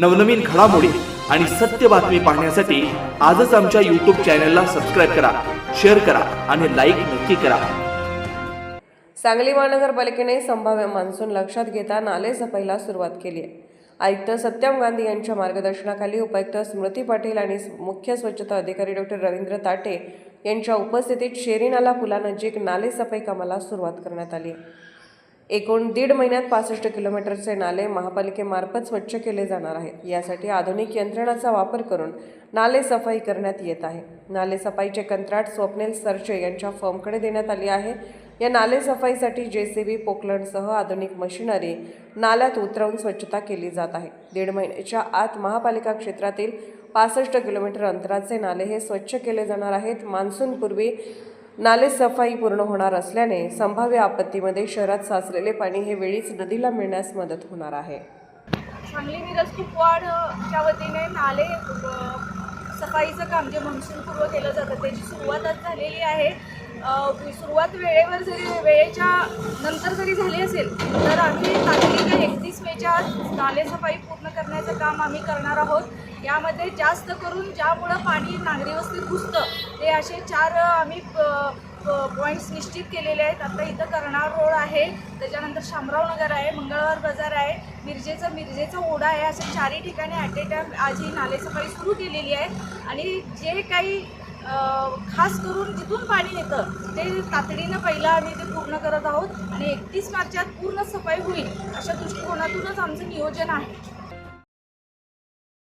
नवनवीन घडामोडी आणि सत्य बातमी पाहण्यासाठी आजच आमच्या यूट्यूब चॅनलला सबस्क्राईब करा शेअर करा आणि लाईक नक्की करा. सांगली महानगरपालिकेने संभाव्य मान्सून लक्षात घेता नाले सफाईला सुरुवात केली आहे. आयुक्त सत्यम गांधी यांच्या मार्गदर्शनाखाली उपायुक्त स्मृती पाटील आणि मुख्य स्वच्छता अधिकारी डॉक्टर रवींद्र ताटे यांच्या उपस्थितीत शेरीनाला पुलानजीक नाले सफाई कामाला सुरुवात करण्यात आली आहे. एकूण दीड महिन्यात पासष्ट किलोमीटरचे नाले महापालिकेमार्फत स्वच्छ केले जाणार आहेत. यासाठी आधुनिक यंत्रणाचा वापर करून नाले सफाई करण्यात येत आहे. नाले सफाईचे कंत्राट स्वप्नील सरचे यांच्या फर्मकडे देण्यात आली आहे. या नाले सफाईसाठी जे सी बी पोकलंडसह आधुनिक मशिनरी नाल्यात उतरवून स्वच्छता केली जात आहे. दीड महिन्याच्या आत महापालिका क्षेत्रातील पासष्ट किलोमीटर अंतराचे नाले हे स्वच्छ केले जाणार आहेत. मान्सूनपूर्वी नाले सफाई पूर्ण होणार असल्याने संभाव्य आपत्तीमध्ये शहरात साचलेले पाणी हे वेळीच नदीला मिळण्यास मदत होणार आहे. सांगली मिरज कुपवाडच्या वतीने नाले सफाईचं काम जे मनसूनपूर्व केलं जातं त्याची सुरुवात आज झालेली आहे. सुरुवात वेळेवर जरी वेळेच्या नंतर जरी झाली असेल तर आम्ही तातडीने एकतीस मेच्या नालेसफाई नाले सफाई पूर्ण करण्याचं काम आम्ही करणार आहोत. यामध्ये जास्त करून ज्यामुळं पाणी नागरी वस्तीत घुसतं ते असे चार आम्ही पॉईंट्स निश्चित केलेले आहेत. आता इथं करणार रोड आहे. त्याच्यानंतर शामराव नगर आहे मंगळवार बाजार आहे. मिरजेचं मिरजेचं ओढा आहे. असे चारही ठिकाणी ॲट ए टाईम आज ही नालेसफाई सुरू केलेली आहे आणि जे काही खास करून जिथून पाणी येतं ते तातडीनं पहिलं आम्ही ते पूर्ण करत आहोत. आणि एकतीस मार्चात पूर्ण सफाई होईल अशा दृष्टिकोनातूनच आमचं नियोजन आहे.